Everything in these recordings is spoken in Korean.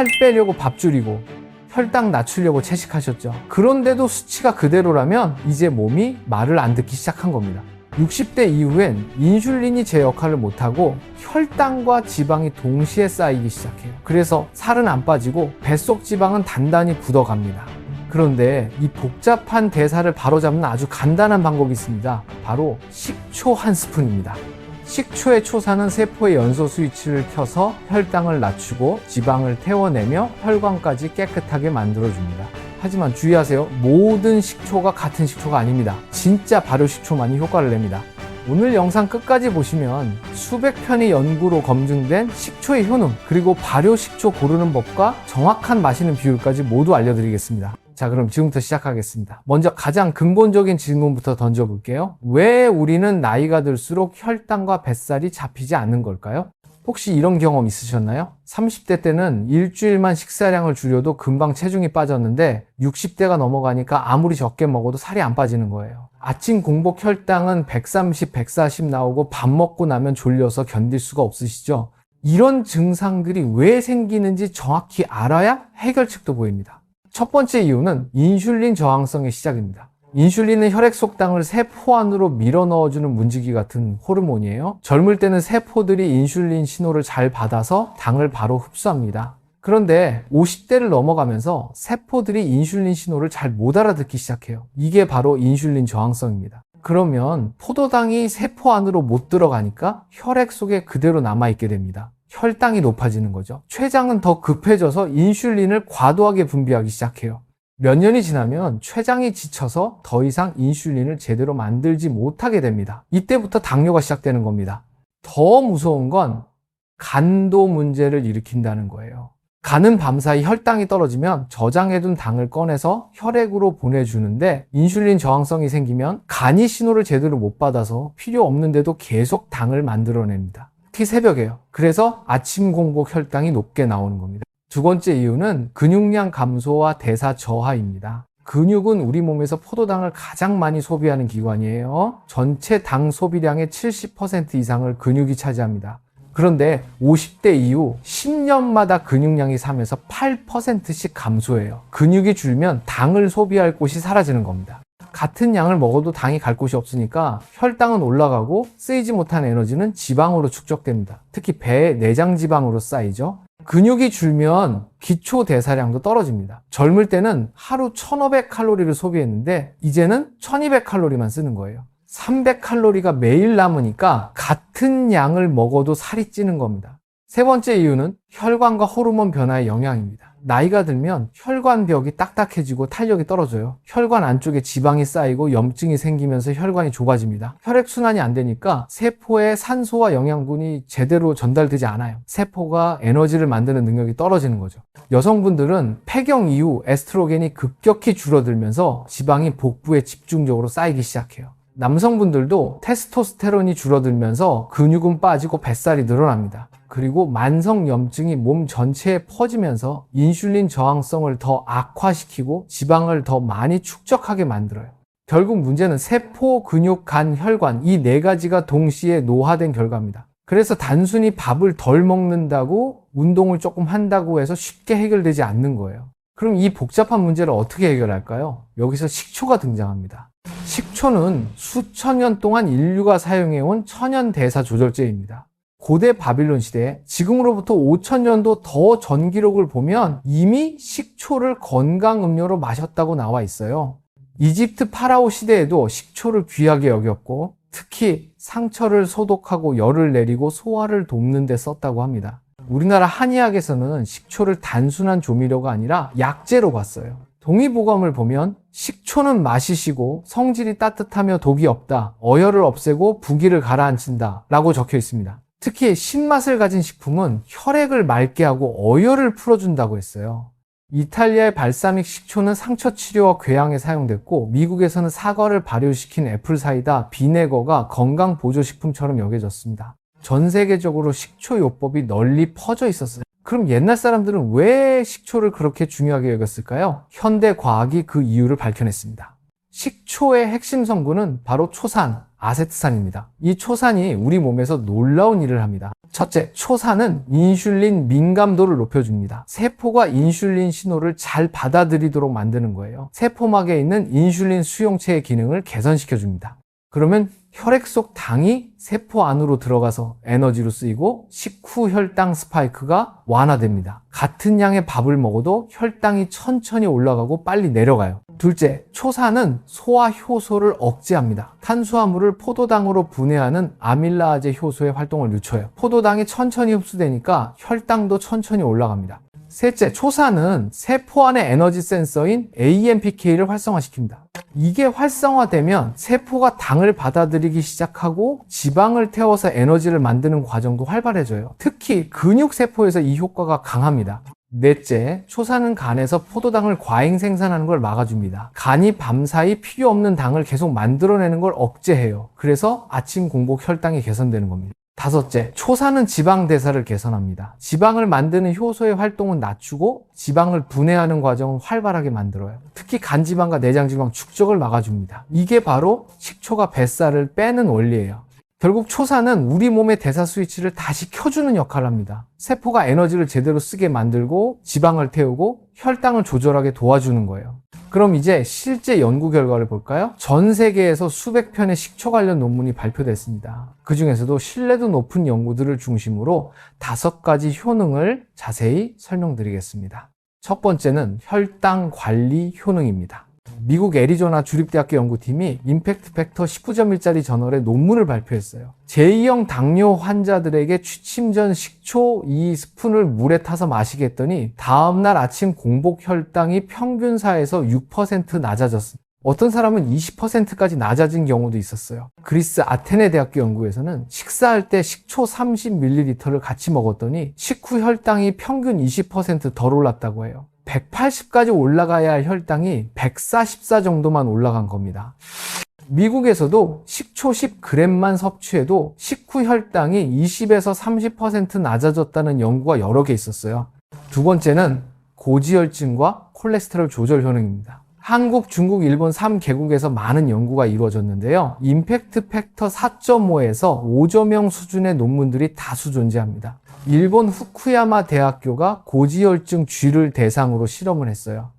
살 빼려고 밥 줄이고 혈당 낮추려고 채식하셨죠. 그런데도 수치가 그대로라면 이제 몸이 말을 안 듣기 시작한 겁니다. 60대 이후엔 인슐린이 제 역할을 못하고 혈당과 지방이 동시에 쌓이기 시작해요. 그래서 살은 안 빠지고 뱃속 지방은 단단히 굳어갑니다. 그런데 이 복잡한 대사를 바로잡는 아주 간단한 방법이 있습니다. 바로 식초 한 스푼입니다. 식초의 초사는 세포의 연소 스위치를 켜서 혈당을 낮추고 지방을 태워내며 혈관까지 깨끗하게 만들어줍니다. 하지만 주의하세요. 모든 식초가 같은 식초가 아닙니다. 진짜 발효 식초만이 효과를 냅니다. 오늘 영상 끝까지 보시면 수백 편의 연구로 검증된 식초의 효능, 그리고 발효 식초 고르는 법과 정확한 마시는 비율까지 모두 알려드리겠습니다. 자, 그럼 지금부터 시작하겠습니다. 먼저 가장 근본적인 질문부터 던져볼게요. 왜 우리는 나이가 들수록 혈당과 뱃살이 잡히지 않는 걸까요? 혹시 이런 경험 있으셨나요? 30대 때는 일주일만 식사량을 줄여도 금방 체중이 빠졌는데 60대가 넘어가니까 아무리 적게 먹어도 살이 안 빠지는 거예요. 아침 공복 혈당은 130, 140 나오고 밥 먹고 나면 졸려서 견딜 수가 없으시죠? 이런 증상들이 왜 생기는지 정확히 알아야 해결책도 보입니다. 첫 번째 이유는 인슐린 저항성의 시작입니다. 인슐린은 혈액 속당을 세포 안으로 밀어 넣어주는 문지기 같은 호르몬이에요. 젊을 때는 세포들이 인슐린 신호를 잘 받아서 당을 바로 흡수합니다. 그런데 50대를 넘어가면서 세포들이 인슐린 신호를 잘 못 알아듣기 시작해요. 이게 바로 인슐린 저항성입니다. 그러면 포도당이 세포 안으로 못 들어가니까 혈액 속에 그대로 남아있게 됩니다. 혈당이 높아지는 거죠. 췌장은 더 급해져서 인슐린을 과도하게 분비하기 시작해요. 몇 년이 지나면 췌장이 지쳐서 더 이상 인슐린을 제대로 만들지 못하게 됩니다. 이때부터 당뇨가 시작되는 겁니다. 더 무서운 건 간도 문제를 일으킨다는 거예요. 간은 밤사이 혈당이 떨어지면 저장해둔 당을 꺼내서 혈액으로 보내주는데 인슐린 저항성이 생기면 간이 신호를 제대로 못 받아서 필요 없는데도 계속 당을 만들어냅니다. 특히 새벽에요. 그래서 아침 공복 혈당이 높게 나오는 겁니다. 두 번째 이유는 근육량 감소와 대사 저하입니다. 근육은 우리 몸에서 포도당을 가장 많이 소비하는 기관이에요. 전체 당 소비량의 70% 이상을 근육이 차지합니다. 그런데 50대 이후 10년마다 근육량이 3에서 8%씩 감소해요. 근육이 줄면 당을 소비할 곳이 사라지는 겁니다. 같은 양을 먹어도 당이 갈 곳이 없으니까 혈당은 올라가고 쓰이지 못한 에너지는 지방으로 축적됩니다. 특히 배에 내장 지방으로 쌓이죠. 근육이 줄면 기초 대사량도 떨어집니다. 젊을 때는 하루 1500칼로리를 소비했는데 이제는 1200칼로리만 쓰는 거예요. 300칼로리가 매일 남으니까 같은 양을 먹어도 살이 찌는 겁니다. 세 번째 이유는 혈관과 호르몬 변화의 영향입니다. 나이가 들면 혈관벽이 딱딱해지고 탄력이 떨어져요. 혈관 안쪽에 지방이 쌓이고 염증이 생기면서 혈관이 좁아집니다. 혈액순환이 안 되니까 세포에 산소와 영양분이 제대로 전달되지 않아요. 세포가 에너지를 만드는 능력이 떨어지는 거죠. 여성분들은 폐경 이후 에스트로겐이 급격히 줄어들면서 지방이 복부에 집중적으로 쌓이기 시작해요. 남성분들도 테스토스테론이 줄어들면서 근육은 빠지고 뱃살이 늘어납니다. 그리고 만성 염증이 몸 전체에 퍼지면서 인슐린 저항성을 더 악화시키고 지방을 더 많이 축적하게 만들어요. 결국 문제는 세포, 근육, 간, 혈관 이 네 가지가 동시에 노화된 결과입니다. 그래서 단순히 밥을 덜 먹는다고 운동을 조금 한다고 해서 쉽게 해결되지 않는 거예요. 그럼 이 복잡한 문제를 어떻게 해결할까요? 여기서 식초가 등장합니다. 식초는 수천 년 동안 인류가 사용해온 천연 대사 조절제입니다. 고대 바빌론 시대에 지금으로부터 5천년도 더 전 기록을 보면 이미 식초를 건강 음료로 마셨다고 나와 있어요. 이집트 파라오 시대에도 식초를 귀하게 여겼고 특히 상처를 소독하고 열을 내리고 소화를 돕는 데 썼다고 합니다. 우리나라 한의학에서는 식초를 단순한 조미료가 아니라 약재로 봤어요. 동의보감을 보면 식초는 마시시고 성질이 따뜻하며 독이 없다. 어혈을 없애고 부기를 가라앉힌다. 라고 적혀 있습니다. 특히 신맛을 가진 식품은 혈액을 맑게 하고 어혈을 풀어준다고 했어요. 이탈리아의 발사믹 식초는 상처 치료와 궤양에 사용됐고 미국에서는 사과를 발효시킨 애플 사이다, 비네거가 건강 보조 식품처럼 여겨졌습니다. 전 세계적으로 식초 요법이 널리 퍼져 있었어요. 그럼 옛날 사람들은 왜 식초를 그렇게 중요하게 여겼을까요? 현대 과학이 그 이유를 밝혀냈습니다. 식초의 핵심 성분은 바로 초산, 아세트산입니다. 이 초산이 우리 몸에서 놀라운 일을 합니다. 첫째, 초산은 인슐린 민감도를 높여줍니다. 세포가 인슐린 신호를 잘 받아들이도록 만드는 거예요. 세포막에 있는 인슐린 수용체의 기능을 개선시켜줍니다. 그러면 혈액 속 당이 세포 안으로 들어가서 에너지로 쓰이고 식후 혈당 스파이크가 완화됩니다. 같은 양의 밥을 먹어도 혈당이 천천히 올라가고 빨리 내려가요. 둘째, 초산은 소화 효소를 억제합니다. 탄수화물을 포도당으로 분해하는 아밀라아제 효소의 활동을 늦춰요. 포도당이 천천히 흡수되니까 혈당도 천천히 올라갑니다. 셋째, 초산은 세포 안의 에너지 센서인 AMPK를 활성화시킵니다. 이게 활성화되면 세포가 당을 받아들이기 시작하고 지방을 태워서 에너지를 만드는 과정도 활발해져요. 특히 근육세포에서 이 효과가 강합니다. 넷째, 초산은 간에서 포도당을 과잉 생산하는 걸 막아줍니다. 간이 밤사이 필요 없는 당을 계속 만들어내는 걸 억제해요. 그래서 아침 공복 혈당이 개선되는 겁니다. 다섯째, 초산은 지방 대사를 개선합니다. 지방을 만드는 효소의 활동은 낮추고 지방을 분해하는 과정을 활발하게 만들어요. 특히 간지방과 내장지방 축적을 막아줍니다. 이게 바로 식초가 뱃살을 빼는 원리예요. 결국 초산은 우리 몸의 대사 스위치를 다시 켜주는 역할을 합니다. 세포가 에너지를 제대로 쓰게 만들고 지방을 태우고 혈당을 조절하게 도와주는 거예요. 그럼 이제 실제 연구 결과를 볼까요? 전 세계에서 수백 편의 식초 관련 논문이 발표됐습니다. 그 중에서도 신뢰도 높은 연구들을 중심으로 다섯 가지 효능을 자세히 설명드리겠습니다. 첫 번째는 혈당 관리 효능입니다. 미국 애리조나 주립대학교 연구팀이 임팩트 팩터 19.1짜리 저널에 논문을 발표했어요. 제2형 당뇨 환자들에게 취침 전 식초 2스푼을 물에 타서 마시게 했더니 다음날 아침 공복 혈당이 평균사에서 6% 낮아졌습니다. 어떤 사람은 20%까지 낮아진 경우도 있었어요. 그리스 아테네 대학교 연구에서는 식사할 때 식초 30ml를 같이 먹었더니 식후 혈당이 평균 20%덜 올랐다고 해요. 180까지 올라가야 할 혈당이 144 정도만 올라간 겁니다. 미국에서도 식초 10g만 섭취해도 식후 혈당이 20에서 30% 낮아졌다는 연구가 여러 개 있었어요. 두 번째는 고지혈증과 콜레스테롤 조절 효능입니다. 한국, 중국, 일본 3개국에서 많은 연구가 이루어졌는데요. 임팩트 팩터 4.5에서 5점형 수준의 논문들이 다수 존재합니다. 일본 후쿠야마 대학교가 고지혈증 쥐를 대상으로 실험을 했어요.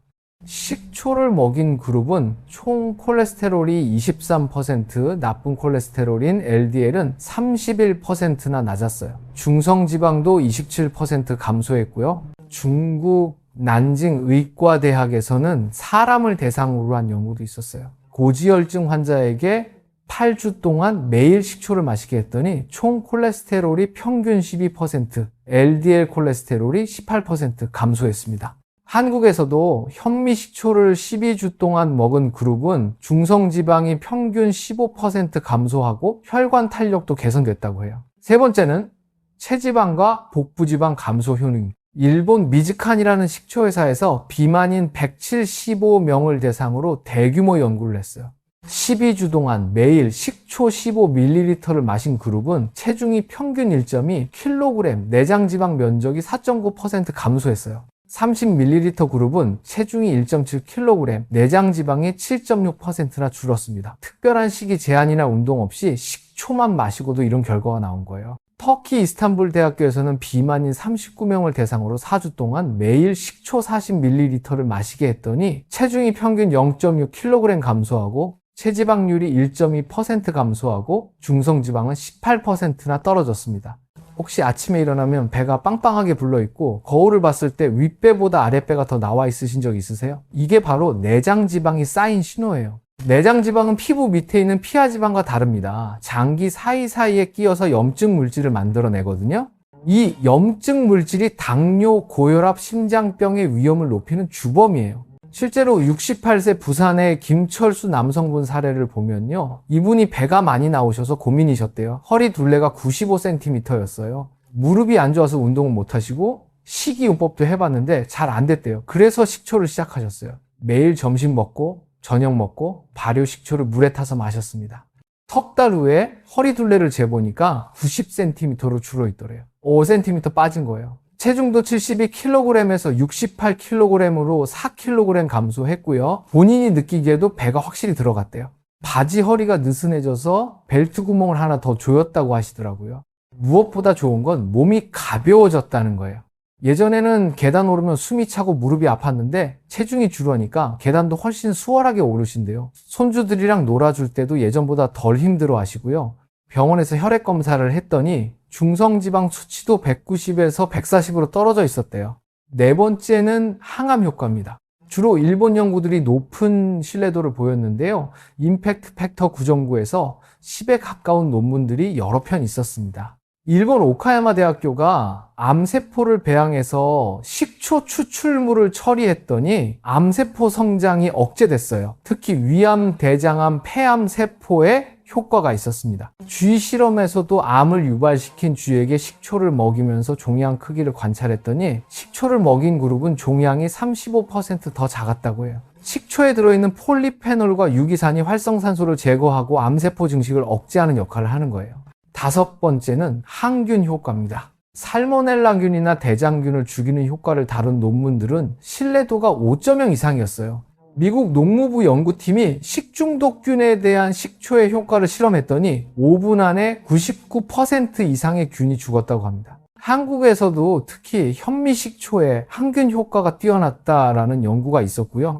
식초를 먹인 그룹은 총 콜레스테롤이 23%, 나쁜 콜레스테롤인 LDL은 31%나 낮았어요. 중성지방도 27% 감소했고요. 중국 난징 의과대학에서는 사람을 대상으로 한 연구도 있었어요. 고지혈증 환자에게 8주 동안 매일 식초를 마시게 했더니 총 콜레스테롤이 평균 12%, LDL 콜레스테롤이 18% 감소했습니다. 한국에서도 현미 식초를 12주 동안 먹은 그룹은 중성 지방이 평균 15% 감소하고 혈관 탄력도 개선됐다고 해요. 세 번째는 체지방과 복부 지방 감소 효능. 일본 미즈칸이라는 식초 회사에서 비만인 175명을 대상으로 대규모 연구를 했어요. 12주 동안 매일 식초 15ml를 마신 그룹은 체중이 평균 1.2kg, 내장 지방 면적이 4.9% 감소했어요. 30ml 그룹은 체중이 1.7kg, 내장 지방이 7.6%나 줄었습니다. 특별한 식이 제한이나 운동 없이 식초만 마시고도 이런 결과가 나온 거예요. 터키 이스탄불 대학교에서는 비만인 39명을 대상으로 4주 동안 매일 식초 40ml를 마시게 했더니 체중이 평균 0.6kg 감소하고 체지방률이 1.2% 감소하고 중성지방은 18%나 떨어졌습니다. 혹시 아침에 일어나면 배가 빵빵하게 불러 있고 거울을 봤을 때 윗배보다 아랫배가 더 나와 있으신 적 있으세요? 이게 바로 내장 지방이 쌓인 신호예요. 내장 지방은 피부 밑에 있는 피하 지방과 다릅니다. 장기 사이사이에 끼어서 염증 물질을 만들어내거든요. 이 염증 물질이 당뇨, 고혈압, 심장병의 위험을 높이는 주범이에요. 실제로 68세 부산의 김철수 남성분 사례를 보면요. 이분이 배가 많이 나오셔서 고민이셨대요. 허리 둘레가 95cm였어요. 무릎이 안 좋아서 운동을 못 하시고 식이요법도 해봤는데 잘 안 됐대요. 그래서 식초를 시작하셨어요. 매일 점심 먹고 저녁 먹고 발효 식초를 물에 타서 마셨습니다. 석 달 후에 허리 둘레를 재보니까 90cm로 줄어 있더래요. 5cm 빠진 거예요. 체중도 72kg에서 68kg으로 4kg 감소했고요. 본인이 느끼기에도 배가 확실히 들어갔대요. 바지 허리가 느슨해져서 벨트 구멍을 하나 더 조였다고 하시더라고요. 무엇보다 좋은 건 몸이 가벼워졌다는 거예요. 예전에는 계단 오르면 숨이 차고 무릎이 아팠는데 체중이 줄으니까 계단도 훨씬 수월하게 오르신대요. 손주들이랑 놀아줄 때도 예전보다 덜 힘들어 하시고요. 병원에서 혈액 검사를 했더니 중성지방 수치도 190에서 140으로 떨어져 있었대요. 네 번째는 항암 효과입니다. 주로 일본 연구들이 높은 신뢰도를 보였는데요. 임팩트 팩터 구정구에서 10에 가까운 논문들이 여러 편 있었습니다. 일본 오카야마 대학교가 암세포를 배양해서 식초 추출물을 처리했더니 암세포 성장이 억제됐어요. 특히 위암, 대장암, 폐암 세포에 효과가 있었습니다. 쥐 실험에서도 암을 유발시킨 쥐에게 식초를 먹이면서 종양 크기를 관찰했더니 식초를 먹인 그룹은 종양이 35%더 작았다고 해요. 식초에 들어있는 폴리페놀과 유기산이 활성산소를 제거하고 암세포 증식을 억제하는 역할을 하는 거예요. 다섯 번째는 항균 효과입니다. 살모넬라균이나 대장균을 죽이는 효과를 다룬 논문들은 신뢰도가 5.0 이상이었어요. 미국 농무부 연구팀이 식중독균에 대한 식초의 효과를 실험했더니 5분 안에 99% 이상의 균이 죽었다고 합니다. 한국에서도 특히 현미식초에 항균 효과가 뛰어났다라는 연구가 있었고요.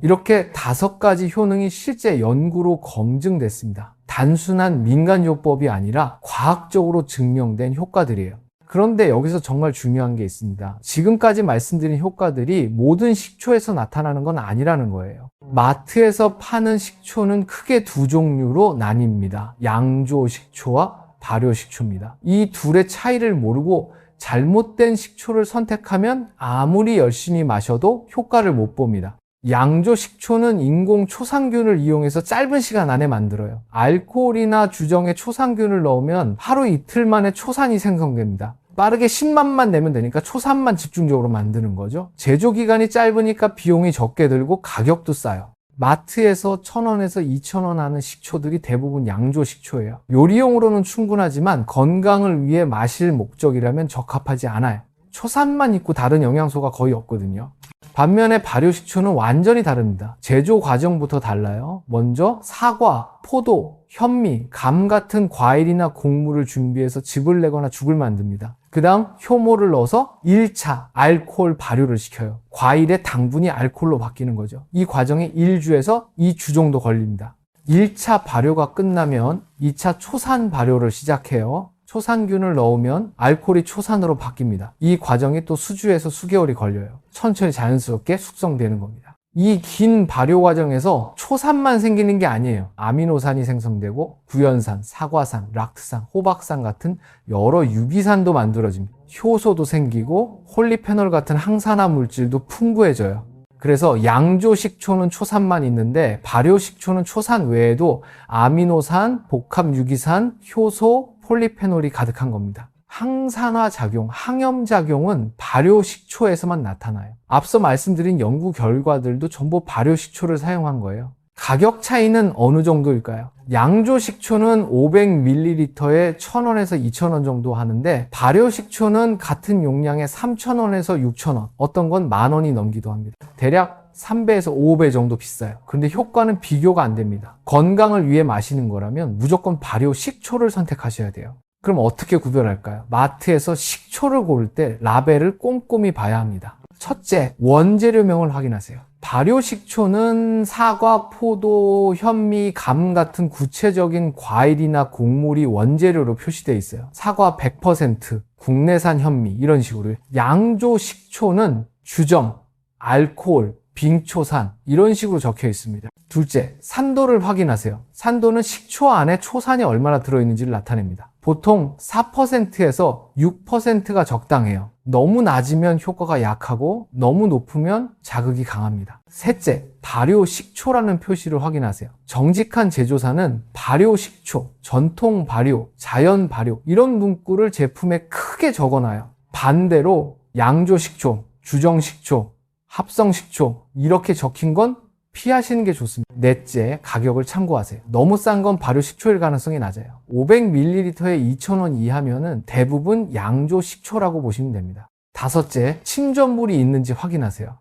이렇게 다섯 가지 효능이 실제 연구로 검증됐습니다. 단순한 민간요법이 아니라 과학적으로 증명된 효과들이에요. 그런데 여기서 정말 중요한 게 있습니다. 지금까지 말씀드린 효과들이 모든 식초에서 나타나는 건 아니라는 거예요. 마트에서 파는 식초는 크게 두 종류로 나뉩니다. 양조 식초와 발효 식초입니다. 이 둘의 차이를 모르고 잘못된 식초를 선택하면 아무리 열심히 마셔도 효과를 못 봅니다. 양조 식초는 인공 초상균을 이용해서 짧은 시간 안에 만들어요. 알코올이나 주정에 초상균을 넣으면 하루 이틀 만에 초산이 생성됩니다. 빠르게 10만만 내면 되니까 초산만 집중적으로 만드는 거죠. 제조 기간이 짧으니까 비용이 적게 들고 가격도 싸요. 마트에서 1000원에서 2000원 하는 식초들이 대부분 양조 식초예요. 요리용으로는 충분하지만 건강을 위해 마실 목적이라면 적합하지 않아요. 초산만 있고 다른 영양소가 거의 없거든요. 반면에 발효식초는 완전히 다릅니다. 제조 과정부터 달라요. 먼저 사과, 포도, 현미, 감 같은 과일이나 곡물을 준비해서 즙을 내거나 죽을 만듭니다. 그 다음 효모를 넣어서 1차 알코올 발효를 시켜요. 과일의 당분이 알코올로 바뀌는 거죠. 이 과정이 1주에서 2주 정도 걸립니다. 1차 발효가 끝나면 2차 초산 발효를 시작해요. 초산균을 넣으면 알코올이 초산으로 바뀝니다. 이 과정이 또 수주에서 수개월이 걸려요. 천천히 자연스럽게 숙성되는 겁니다. 이 긴 발효 과정에서 초산만 생기는 게 아니에요. 아미노산이 생성되고 구연산, 사과산, 락트산, 호박산 같은 여러 유기산도 만들어집니다. 효소도 생기고 홀리페놀 같은 항산화 물질도 풍부해져요. 그래서 양조 식초는 초산만 있는데 발효 식초는 초산 외에도 아미노산, 복합 유기산, 효소, 폴리페놀이 가득한 겁니다. 항산화 작용, 항염 작용은 발효 식초에서만 나타나요. 앞서 말씀드린 연구 결과들도 전부 발효 식초를 사용한 거예요. 가격 차이는 어느 정도일까요? 양조 식초는 500ml에 1000원에서 2000원 정도 하는데 발효 식초는 같은 용량에 3000원에서 6000원, 어떤 건 만 원이 넘기도 합니다. 대략 3배에서 5배 정도 비싸요. 근데 효과는 비교가 안 됩니다. 건강을 위해 마시는 거라면 무조건 발효 식초를 선택하셔야 돼요. 그럼 어떻게 구별할까요? 마트에서 식초를 고를 때 라벨을 꼼꼼히 봐야 합니다. 첫째, 원재료명을 확인하세요. 발효 식초는 사과, 포도, 현미, 감 같은 구체적인 과일이나 곡물이 원재료로 표시되어 있어요. 사과 100%, 국내산 현미 이런 식으로. 양조 식초는 주정, 알코올, 빙초산 이런 식으로 적혀 있습니다. 둘째, 산도를 확인하세요. 산도는 식초 안에 초산이 얼마나 들어있는지를 나타냅니다. 보통 4%에서 6%가 적당해요. 너무 낮으면 효과가 약하고 너무 높으면 자극이 강합니다. 셋째, 발효 식초라는 표시를 확인하세요. 정직한 제조사는 발효 식초, 전통 발효, 자연 발효 이런 문구를 제품에 크게 적어놔요. 반대로 양조 식초, 주정 식초, 합성 식초 이렇게 적힌 건 피하시는 게 좋습니다. 넷째, 가격을 참고하세요. 너무 싼 건 발효 식초일 가능성이 낮아요. 500ml에 2,000원 이하면은 대부분 양조 식초라고 보시면 됩니다. 다섯째, 침전물이 있는지 확인하세요.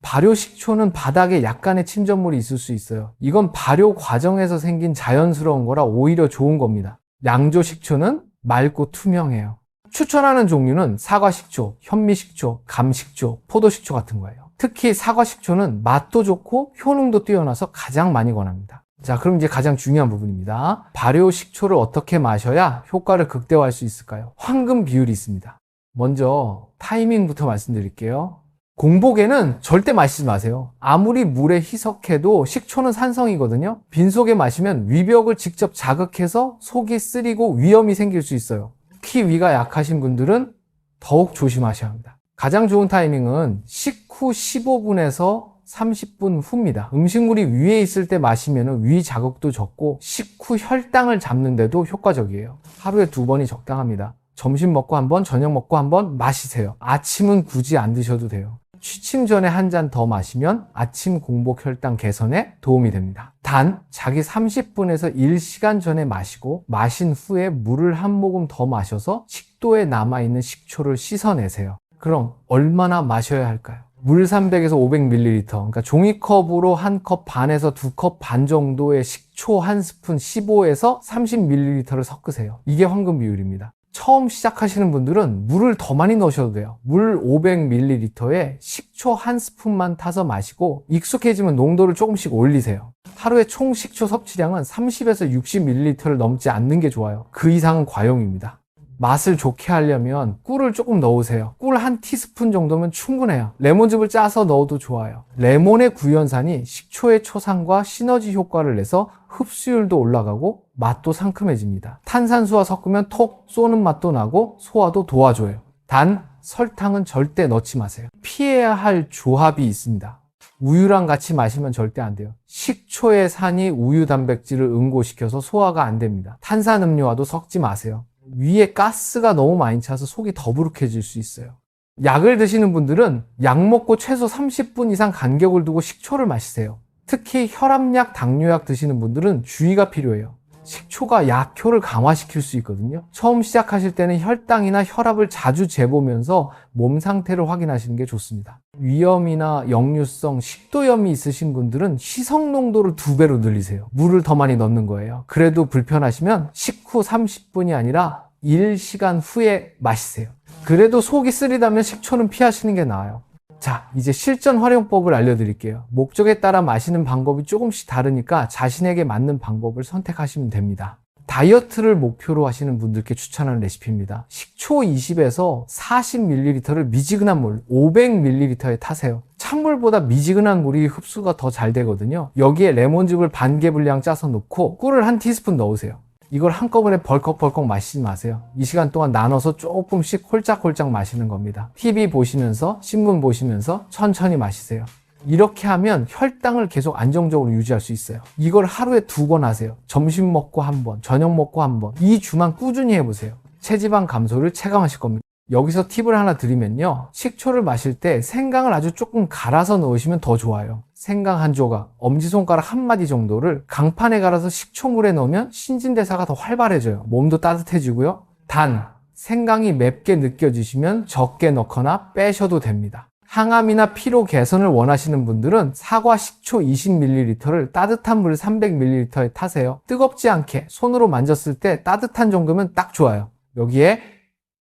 발효 식초는 바닥에 약간의 침전물이 있을 수 있어요. 이건 발효 과정에서 생긴 자연스러운 거라 오히려 좋은 겁니다. 양조 식초는 맑고 투명해요. 추천하는 종류는 사과 식초, 현미 식초, 감 식초, 포도 식초 같은 거예요. 특히 사과 식초는 맛도 좋고 효능도 뛰어나서 가장 많이 권합니다. 자, 그럼 이제 가장 중요한 부분입니다. 발효 식초를 어떻게 마셔야 효과를 극대화할 수 있을까요? 황금 비율이 있습니다. 먼저 타이밍부터 말씀드릴게요. 공복에는 절대 마시지 마세요. 아무리 물에 희석해도 식초는 산성이거든요. 빈속에 마시면 위벽을 직접 자극해서 속이 쓰리고 위험이 생길 수 있어요. 특히 위가 약하신 분들은 더욱 조심하셔야 합니다. 가장 좋은 타이밍은 식후 15분에서 30분 후입니다. 음식물이 위에 있을 때 마시면 위 자극도 적고 식후 혈당을 잡는데도 효과적이에요. 하루에 두 번이 적당합니다. 점심 먹고 한 번, 저녁 먹고 한 번 마시세요. 아침은 굳이 안 드셔도 돼요. 취침 전에 한 잔 더 마시면 아침 공복 혈당 개선에 도움이 됩니다. 단, 자기 30분에서 1시간 전에 마시고 마신 후에 물을 한 모금 더 마셔서 식도에 남아있는 식초를 씻어내세요. 그럼 얼마나 마셔야 할까요? 물 300에서 500ml, 그러니까 종이컵으로 한 컵 반에서 두 컵 반 정도의 식초 한 스푼 15에서 30ml를 섞으세요. 이게 황금 비율입니다. 처음 시작하시는 분들은 물을 더 많이 넣으셔도 돼요. 물 500ml에 식초 한 스푼만 타서 마시고 익숙해지면 농도를 조금씩 올리세요. 하루에 총 식초 섭취량은 30에서 60ml를 넘지 않는 게 좋아요. 그 이상은 과용입니다. 맛을 좋게 하려면 꿀을 조금 넣으세요. 꿀 한 티스푼 정도면 충분해요. 레몬즙을 짜서 넣어도 좋아요. 레몬의 구연산이 식초의 초산과 시너지 효과를 내서 흡수율도 올라가고 맛도 상큼해집니다. 탄산수와 섞으면 톡 쏘는 맛도 나고 소화도 도와줘요. 단 설탕은 절대 넣지 마세요. 피해야 할 조합이 있습니다. 우유랑 같이 마시면 절대 안 돼요. 식초의 산이 우유 단백질을 응고시켜서 소화가 안 됩니다. 탄산음료와도 섞지 마세요. 위에 가스가 너무 많이 차서 속이 더부룩해질 수 있어요. 약을 드시는 분들은 약 먹고 최소 30분 이상 간격을 두고 식초를 마시세요. 특히 혈압약, 당뇨약 드시는 분들은 주의가 필요해요. 식초가 약효를 강화시킬 수 있거든요. 처음 시작하실 때는 혈당이나 혈압을 자주 재보면서 몸 상태를 확인하시는 게 좋습니다. 위염이나 역류성 식도염이 있으신 분들은 희석 농도를 두 배로 늘리세요. 물을 더 많이 넣는 거예요. 그래도 불편하시면 식후 30분이 아니라 1시간 후에 마시세요. 그래도 속이 쓰리다면 식초는 피하시는 게 나아요. 자, 이제 실전 활용법을 알려드릴게요. 목적에 따라 마시는 방법이 조금씩 다르니까 자신에게 맞는 방법을 선택하시면 됩니다. 다이어트를 목표로 하시는 분들께 추천하는 레시피입니다. 식초 20에서 40ml를 미지근한 물 500ml에 타세요. 찬물보다 미지근한 물이 흡수가 더 잘 되거든요. 여기에 레몬즙을 반 개 분량 짜서 넣고 꿀을 한 티스푼 넣으세요. 이걸 한꺼번에 벌컥벌컥 마시지 마세요. 이 시간 동안 나눠서 조금씩 홀짝홀짝 마시는 겁니다. TV 보시면서, 신문 보시면서 천천히 마시세요. 이렇게 하면 혈당을 계속 안정적으로 유지할 수 있어요. 이걸 하루에 두 번 하세요. 점심 먹고 한 번, 저녁 먹고 한 번. 이 주만 꾸준히 해보세요. 체지방 감소를 체감하실 겁니다. 여기서 팁을 하나 드리면요. 식초를 마실 때 생강을 아주 조금 갈아서 넣으시면 더 좋아요. 생강 한 조각, 엄지손가락 한 마디 정도를 강판에 갈아서 식초물에 넣으면 신진대사가 더 활발해져요. 몸도 따뜻해지고요. 단, 생강이 맵게 느껴지시면 적게 넣거나 빼셔도 됩니다. 항암이나 피로 개선을 원하시는 분들은 사과 식초 20ml를 따뜻한 물 300ml에 타세요. 뜨겁지 않게 손으로 만졌을 때 따뜻한 정도면 딱 좋아요. 여기에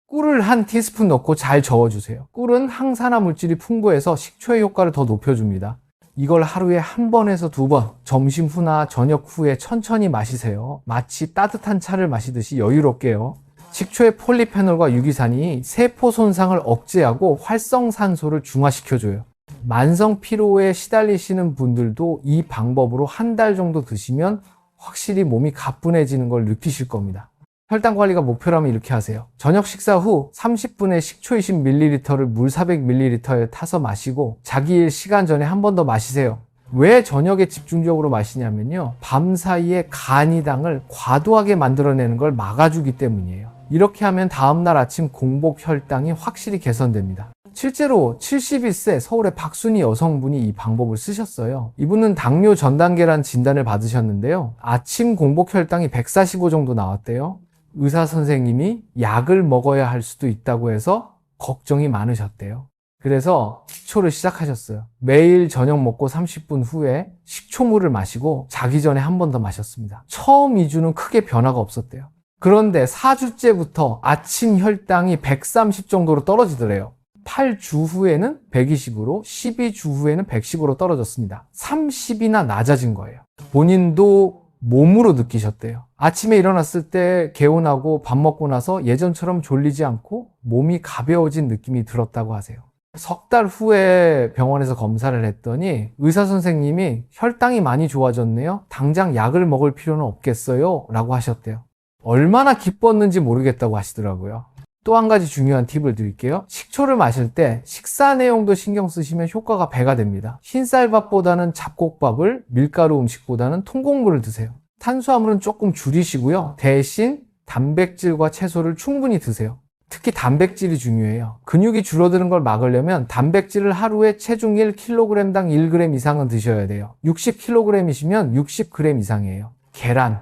꿀을 한 티스푼 넣고 잘 저어주세요. 꿀은 항산화 물질이 풍부해서 식초의 효과를 더 높여줍니다. 이걸 하루에 한 번에서 두 번, 점심 후나 저녁 후에 천천히 마시세요. 마치 따뜻한 차를 마시듯이 여유롭게요. 식초의 폴리페놀과 유기산이 세포 손상을 억제하고 활성산소를 중화시켜줘요. 만성 피로에 시달리시는 분들도 이 방법으로 한 달 정도 드시면 확실히 몸이 가뿐해지는 걸 느끼실 겁니다. 혈당 관리가 목표라면 이렇게 하세요. 저녁 식사 후 30분에 식초 20ml를 물 400ml에 타서 마시고 자기 일 시간 전에 한 번 더 마시세요. 왜 저녁에 집중적으로 마시냐면요. 밤 사이에 간이당을 과도하게 만들어내는 걸 막아주기 때문이에요. 이렇게 하면 다음날 아침 공복 혈당이 확실히 개선됩니다. 실제로 71세 서울의 박순희 여성분이 이 방법을 쓰셨어요. 이분은 당뇨 전 단계란 진단을 받으셨는데요. 아침 공복 혈당이 145 정도 나왔대요. 의사 선생님이 약을 먹어야 할 수도 있다고 해서 걱정이 많으셨대요. 그래서 식초를 시작하셨어요. 매일 저녁 먹고 30분 후에 식초물을 마시고 자기 전에 한 번 더 마셨습니다. 처음 2주는 크게 변화가 없었대요. 그런데 4주째부터 아침 혈당이 130 정도로 떨어지더래요. 8주 후에는 120으로 12주 후에는 110으로 떨어졌습니다. 30이나 낮아진 거예요. 본인도 몸으로 느끼셨대요. 아침에 일어났을 때 개운하고 밥 먹고 나서 예전처럼 졸리지 않고 몸이 가벼워진 느낌이 들었다고 하세요. 석 달 후에 병원에서 검사를 했더니 의사 선생님이 혈당이 많이 좋아졌네요. 당장 약을 먹을 필요는 없겠어요. 라고 하셨대요. 얼마나 기뻤는지 모르겠다고 하시더라고요. 또 한 가지 중요한 팁을 드릴게요. 식초를 마실 때 식사 내용도 신경 쓰시면 효과가 배가 됩니다. 흰쌀밥보다는 잡곡밥을 밀가루 음식보다는 통곡물을 드세요. 탄수화물은 조금 줄이시고요. 대신 단백질과 채소를 충분히 드세요. 특히 단백질이 중요해요. 근육이 줄어드는 걸 막으려면 단백질을 하루에 체중 1kg당 1g 이상은 드셔야 돼요. 60kg이시면 60g 이상이에요. 계란,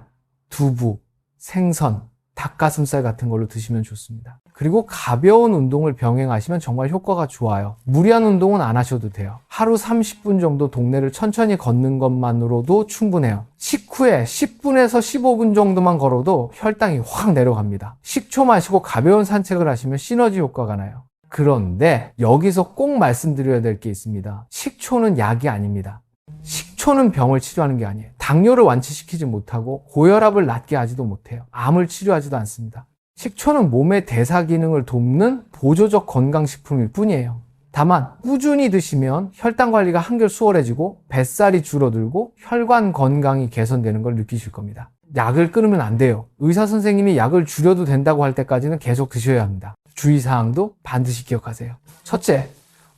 두부, 생선, 닭가슴살 같은 걸로 드시면 좋습니다. 그리고 가벼운 운동을 병행하시면 정말 효과가 좋아요. 무리한 운동은 안 하셔도 돼요. 하루 30분 정도 동네를 천천히 걷는 것만으로도 충분해요. 식후에 10분에서 15분 정도만 걸어도 혈당이 확 내려갑니다. 식초 마시고 가벼운 산책을 하시면 시너지 효과가 나요. 그런데 여기서 꼭 말씀드려야 될 게 있습니다. 식초는 약이 아닙니다. 식초는 병을 치료하는 게 아니에요. 당뇨를 완치시키지 못하고 고혈압을 낫게 하지도 못해요. 암을 치료하지도 않습니다. 식초는 몸의 대사 기능을 돕는 보조적 건강식품일 뿐이에요. 다만 꾸준히 드시면 혈당 관리가 한결 수월해지고 뱃살이 줄어들고 혈관 건강이 개선되는 걸 느끼실 겁니다. 약을 끊으면 안 돼요. 의사 선생님이 약을 줄여도 된다고 할 때까지는 계속 드셔야 합니다. 주의사항도 반드시 기억하세요. 첫째,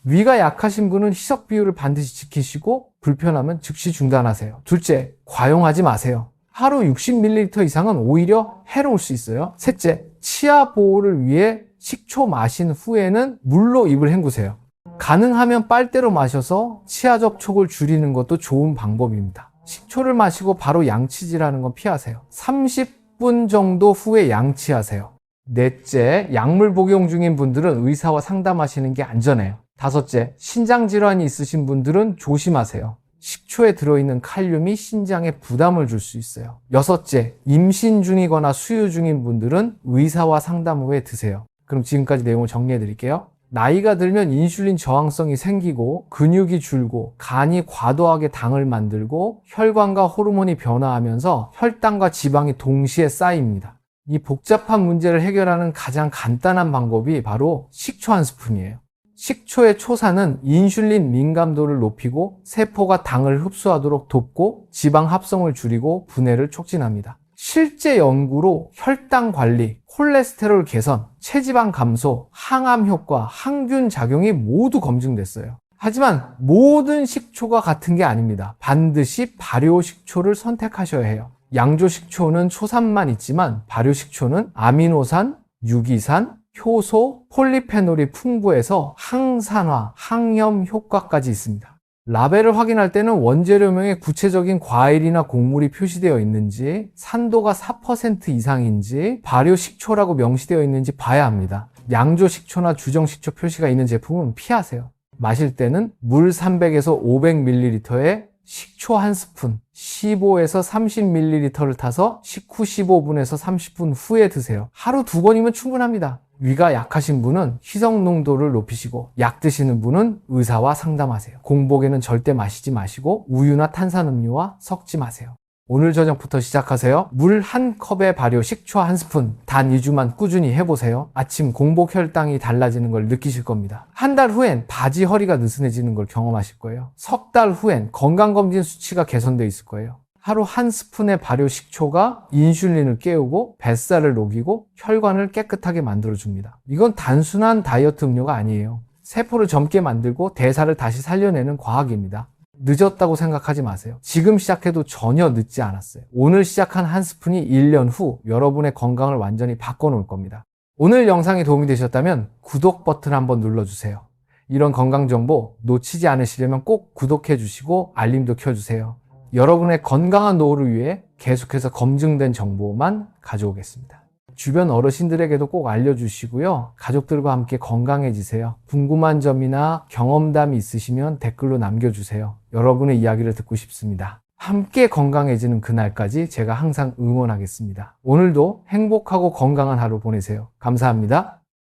위가 약하신 분은 희석 비율을 반드시 지키시고 불편하면 즉시 중단하세요. 둘째, 과용하지 마세요. 하루 60ml 이상은 오히려 해로울 수 있어요. 셋째, 치아 보호를 위해 식초 마신 후에는 물로 입을 헹구세요. 가능하면 빨대로 마셔서 치아 접촉을 줄이는 것도 좋은 방법입니다. 식초를 마시고 바로 양치질하는 건 피하세요. 30분 정도 후에 양치하세요. 넷째, 약물 복용 중인 분들은 의사와 상담하시는 게 안전해요. 다섯째, 신장 질환이 있으신 분들은 조심하세요. 식초에 들어있는 칼륨이 신장에 부담을 줄 수 있어요. 여섯째, 임신 중이거나 수유 중인 분들은 의사와 상담 후에 드세요. 그럼 지금까지 내용을 정리해 드릴게요. 나이가 들면 인슐린 저항성이 생기고 근육이 줄고 간이 과도하게 당을 만들고 혈관과 호르몬이 변화하면서 혈당과 지방이 동시에 쌓입니다. 이 복잡한 문제를 해결하는 가장 간단한 방법이 바로 식초 한 스푼이에요. 식초의 초산은 인슐린 민감도를 높이고 세포가 당을 흡수하도록 돕고 지방 합성을 줄이고 분해를 촉진합니다. 실제 연구로 혈당 관리, 콜레스테롤 개선, 체지방 감소, 항암 효과, 항균 작용이 모두 검증됐어요. 하지만 모든 식초가 같은 게 아닙니다. 반드시 발효 식초를 선택하셔야 해요. 양조 식초는 초산만 있지만 발효 식초는 아미노산, 유기산, 효소, 폴리페놀이 풍부해서 항산화, 항염 효과까지 있습니다. 라벨을 확인할 때는 원재료명에 구체적인 과일이나 곡물이 표시되어 있는지, 산도가 4% 이상인지, 발효 식초라고 명시되어 있는지 봐야 합니다. 양조 식초나 주정 식초 표시가 있는 제품은 피하세요. 마실 때는 물 300에서 500ml에 식초 한 스푼, 15에서 30ml를 타서 식후 15분에서 30분 후에 드세요. 하루 두 번이면 충분합니다. 위가 약하신 분은 희석 농도를 높이시고 약 드시는 분은 의사와 상담하세요. 공복에는 절대 마시지 마시고 우유나 탄산음료와 섞지 마세요. 오늘 저녁부터 시작하세요. 물 한 컵에 발효 식초 한 스푼, 단 2주만 꾸준히 해보세요. 아침 공복 혈당이 달라지는 걸 느끼실 겁니다. 한 달 후엔 바지 허리가 느슨해지는 걸 경험하실 거예요. 석 달 후엔 건강검진 수치가 개선되어 있을 거예요. 하루 한 스푼의 발효 식초가 인슐린을 깨우고 뱃살을 녹이고 혈관을 깨끗하게 만들어줍니다. 이건 단순한 다이어트 음료가 아니에요. 세포를 젊게 만들고 대사를 다시 살려내는 과학입니다. 늦었다고 생각하지 마세요. 지금 시작해도 전혀 늦지 않았어요. 오늘 시작한 한 스푼이 1년 후 여러분의 건강을 완전히 바꿔놓을 겁니다. 오늘 영상이 도움이 되셨다면 구독 버튼 한번 눌러주세요. 이런 건강 정보 놓치지 않으시려면 꼭 구독해 주시고 알림도 켜주세요. 여러분의 건강한 노후를 위해 계속해서 검증된 정보만 가져오겠습니다. 주변 어르신들에게도 꼭 알려주시고요. 가족들과 함께 건강해지세요. 궁금한 점이나 경험담이 있으시면 댓글로 남겨주세요. 여러분의 이야기를 듣고 싶습니다. 함께 건강해지는 그날까지 제가 항상 응원하겠습니다. 오늘도 행복하고 건강한 하루 보내세요. 감사합니다.